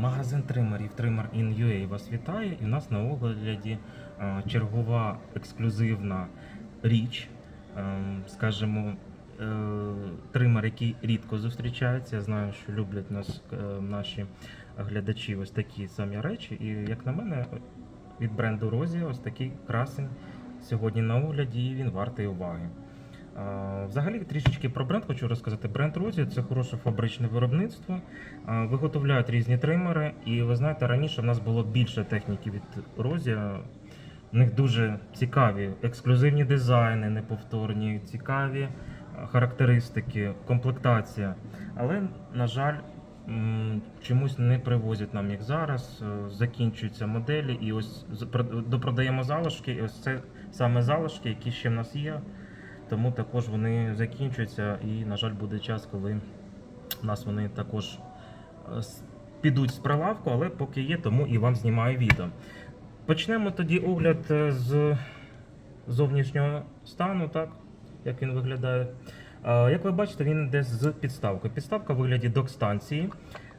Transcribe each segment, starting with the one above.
Магазин тримерів Trimmer in UA вас вітає. І в нас на огляді е, чергова ексклюзивна річ, е, скажімо, е, тример, який рідко зустрічається. Я знаю, що люблять нас наші глядачі ось такі самі речі. І як на мене, від бренду Розі ось такий красень сьогодні на огляді, і він вартий уваги. Взагалі трішечки про бренд хочу розказати. Бренд Розі це хороше фабричне виробництво. Виготовляють різні тримери. І ви знаєте, раніше в нас було більше техніки від Розі. У них дуже цікаві ексклюзивні дизайни, неповторні, цікаві характеристики, комплектація. Але, на жаль, чомусь не привозять нам їх зараз. Е, Закінчуються моделі, і ось допродаємо залишки. І ось це саме залишки, які ще в нас є. Тому також вони закінчуються, і, на жаль, буде час, коли в нас вони також е, підуть з прилавку, але поки є, тому і вам знімаю відео. Почнемо тоді огляд е, з зовнішнього стану, так, як він виглядає. Е, Як ви бачите, він йде з підставкою. Підставка в вигляді док-станції.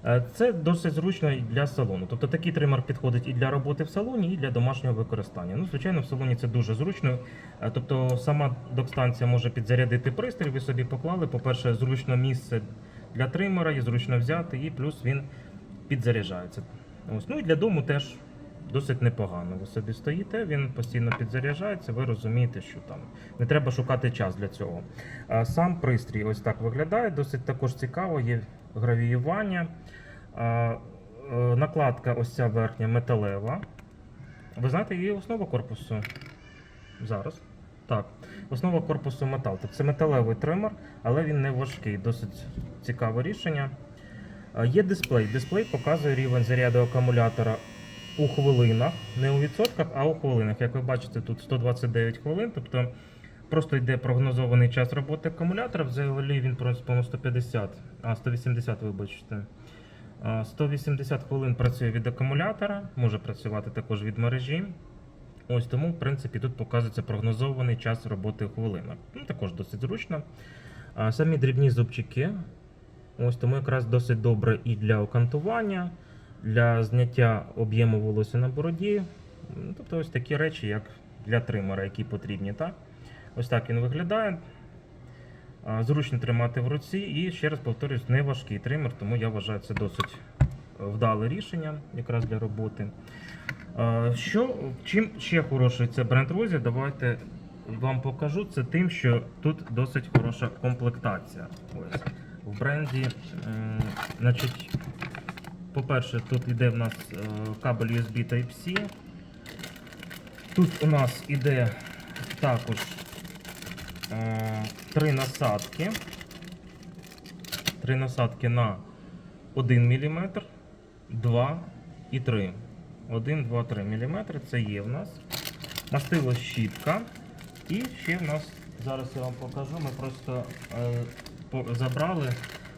Е, Це досить зручно і для салону. Тобто такий тример підходить і для роботи в салоні, і для домашнього використання. Ну, звичайно, в салоні це дуже зручно. Е, Тобто сама док-станція може підзарядити пристрій, ви собі поклали. По-перше, зручно місце для тримера, і зручно взяти, і плюс він підзаряджається. Ось. Ну і для дому теж досить непогано. Ви собі стоїте, він постійно підзаряджається, ви розумієте, що там не треба шукати час для цього. Сам пристрій ось так виглядає, досить також цікаво, є гравіювання. Е, Накладка ось ця верхня металева. Ви знаєте, її основа корпусу. Зараз. Так, основа корпусу метал. Тобто це металевий тример, але він не важкий. Досить цікаве рішення. Є дисплей. Дисплей показує рівень заряду акумулятора у хвилинах, не у відсотках, а у хвилинах. Як ви бачите, тут 129 хвилин. Тобто просто йде прогнозований час роботи акумулятора. Взагалі він по 150, а 180, вибачте. 180 хвилин працює від акумулятора, може працювати також від мережі. Ось тому, в принципі, тут показується прогнозований час роботи у. Ну, також досить зручно. А, Самі дрібні зубчики. Ось тому якраз досить добре і для окантування, для зняття об'єму волосся на бороді. Тобто ось такі речі, як для тримера, які потрібні. Так? Ось так він виглядає. Зручно тримати в руці і ще раз повторюсь, не важкий тример, тому я вважаю це досить е, вдале рішення якраз для роботи. Що, чим ще хороший це бренд Розі, давайте вам покажу. Це тим, що тут досить хороша комплектація. Ось. В бренді, значить, по-перше, тут йде в нас е, кабель USB Type-C. Тут у нас іде також е, три насадки. Три насадки на 1 мм, 2 і 3. 1, 2, 3 мм. Це є в нас. Мастило щітка. І ще в нас, зараз я вам покажу, ми просто е, забрали.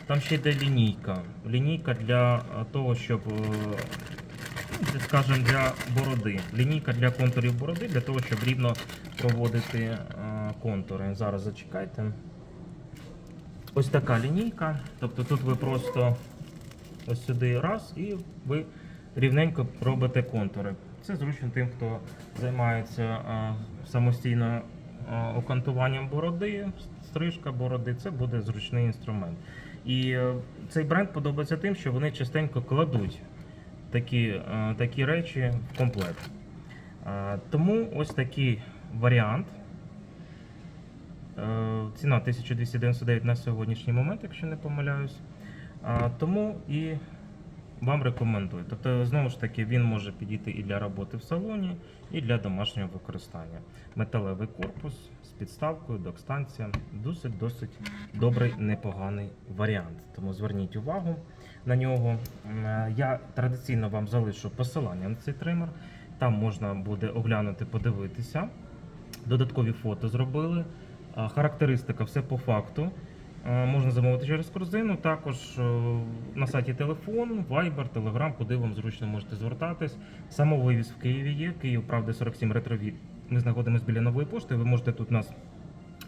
Там ще йде лінійка. Лінійка для е, того, щоб, е, ну, скажімо, для бороди. Лінійка для контурів бороди, для того, щоб рівно проводити е, контури. Зараз зачекайте. Ось така лінійка. Тобто тут ви просто ось сюди раз і ви рівненько робите контури. Це зручно тим, хто займається е, самостійно е, окантуванням бороди, стрижка бороди. Це буде зручний інструмент. І е, цей бренд подобається тим, що вони частенько кладуть такі, такі речі в комплект. Тому ось такий варіант. Е, Ціна 1299 на сьогоднішній момент, якщо не помиляюсь. Тому і вам рекомендую. Тобто, знову ж таки, він може підійти і для роботи в салоні, і для домашнього використання. Металевий корпус з підставкою, док-станція. Досить досить добрий, непоганий варіант. Тому зверніть увагу на нього. Е, Я традиційно вам залишу посилання на цей тример. Там можна буде оглянути, подивитися. Додаткові фото зробили. Характеристика, все по факту. Можна замовити через корзину. Також на сайті телефон, Viber, Telegram, куди вам зручно можете звертатись. Самовивіз в Києві є. Київ, правда, 47 ретрові. Ми знаходимося біля нової пошти. Ви можете тут нас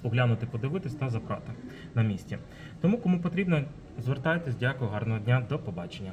оглянути, подивитись та забрати на місці. Тому, кому потрібно, звертайтесь. Дякую, гарного дня, до побачення.